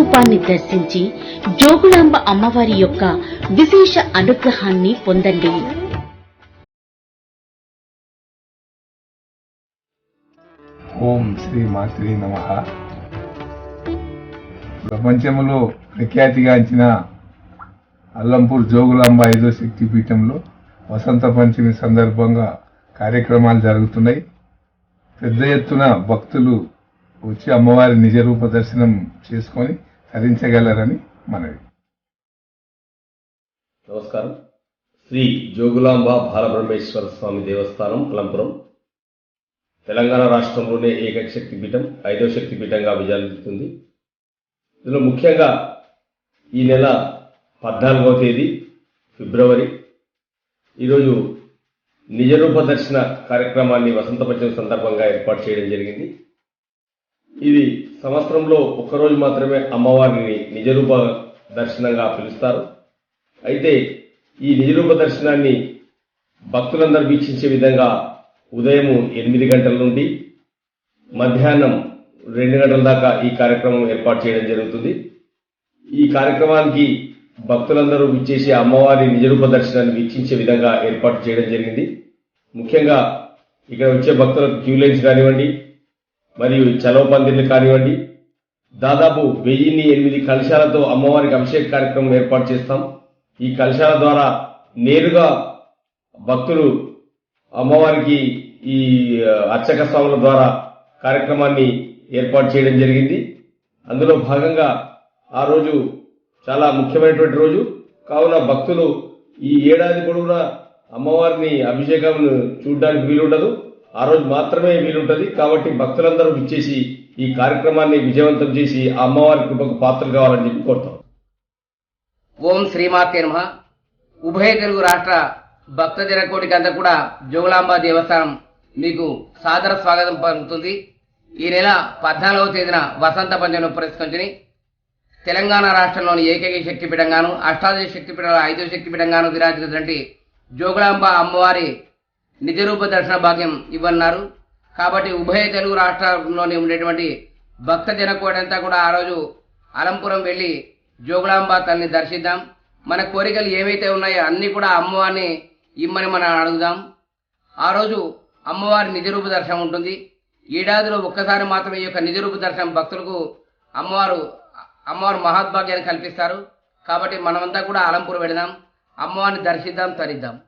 స్వరూపాన్ని దర్శించి జోగులాంబ అమ్మవారి యొక్క విశేష అనుగ్రహాన్ని పొందండి. ఓం శ్రీ మాత్రి నమ. ప్రపంచంలో ప్రఖ్యాతిగాంచిన అల్లంపూర్ జోగులాంబ ఐదో శక్తి పీఠంలో వసంత పంచమి సందర్భంగా కార్యక్రమాలు జరుగుతున్నాయి. పెద్ద ఎత్తున భక్తులు వచ్చి అమ్మవారి నిజ రూప దర్శనం చేసుకొని తరించగలరని మనవి. నమస్కారం. శ్రీ జోగులాంబ బాలబ్రహ్మేశ్వర స్వామి దేవస్థానం కలంపురం. తెలంగాణ రాష్ట్రంలోనే ఏకైక శక్తి పీఠం ఐదో శక్తి పీఠంగా విజయాలుతుంది ఇందులో ముఖ్యంగా ఈ నెల పద్నాలుగవ తేదీ ఫిబ్రవరి. ఈరోజు నిజరూప దర్శన కార్యక్రమాన్ని వసంత పంచమి సందర్భంగా ఏర్పాటు చేయడం జరిగింది. ఇది సంవత్సరంలో ఒక్కరోజు మాత్రమే అమ్మవారిని నిజరూప దర్శనంగా పిలుస్తారు. అయితే ఈ నిజరూప దర్శనాన్ని భక్తులందరూ వీక్షించే విధంగా ఉదయం ఎనిమిది గంటల నుండి మధ్యాహ్నం రెండు గంటల దాకా ఈ కార్యక్రమం ఏర్పాటు చేయడం జరుగుతుంది. ఈ కార్యక్రమానికి భక్తులందరూ విచ్చేసి అమ్మవారి నిజరూప దర్శనాన్ని వీక్షించే విధంగా ఏర్పాటు చేయడం జరిగింది. ముఖ్యంగా ఇక్కడ వచ్చే భక్తులకు క్యూ లైన్స్ కానివ్వండి మరియు చలవ పందిర్లు కానివ్వండి. దాదాపు వెయ్యిన్ని ఎనిమిది కలశాలతో అమ్మవారికి అభిషేక కార్యక్రమం ఏర్పాటు చేస్తాం. ఈ కలశాల ద్వారా నేరుగా భక్తులు అమ్మవారికి ఈ అర్చక స్వాముల ద్వారా కార్యక్రమాన్ని ఏర్పాటు చేయడం జరిగింది. అందులో భాగంగా ఆ రోజు చాలా ముఖ్యమైనటువంటి రోజు. కావున భక్తులు ఈ ఏడాది పొడవునా అమ్మవారిని అభిషేకం చూడడానికి వీలుండదు. ఆ రోజు మాత్రమే వీలుంటది. కాబట్టి భక్తులందరూ విచ్చేసి ఈ కార్యక్రమాన్ని విజయవంతం చేసి ఆ అమ్మవారి కృపకు పాత్రలు కావాలని చెప్పి కోరుతాం. ఓం శ్రీమాతే నమ. ఉభయ తెలుగు రాష్ట్ర భక్త జనకోటికి అంతా కూడా జోగులాంబ దేవస్థానం మీకు సాదర స్వాగతం పలుకుతుంది. ఈ నెల పద్నాలుగవ తేదీన వసంత పంచమి పురస్కరించుని తెలంగాణ రాష్ట్రంలోని ఏకైక శక్తిపీఠంగాను అష్టాదశ శక్తిపీఠంలో ఐదో శక్తిపీఠంగాను విరాజిల్లినటువంటి జోగులాంబ అమ్మవారి నిజరూప దర్శన భాగ్యం ఇవ్వన్నారు. కాబట్టి ఉభయ తెలుగు రాష్ట్రాల్లోని ఉండేటువంటి భక్త జనకోటి అంతా కూడా ఆ రోజు అలంపురం వెళ్ళి జోగులాంబ తల్లిని దర్శిద్దాం. మన కోరికలు ఏవైతే ఉన్నాయో అన్ని కూడా అమ్మవారిని ఇమ్మని మనం అడుగుదాం. ఆ రోజు అమ్మవారి నిజరూప దర్శనం ఉంటుంది. ఏడాదిలో ఒక్కసారి మాత్రమే ఈ యొక్క నిజరూప దర్శనం భక్తులకు అమ్మవారు అమ్మవారు మహాత్భాగ్యాన్ని కల్పిస్తారు. కాబట్టి మనమంతా కూడా అలంపూర్ వెళదాం. అమ్మవారిని దర్శిద్దాం తరిద్దాం.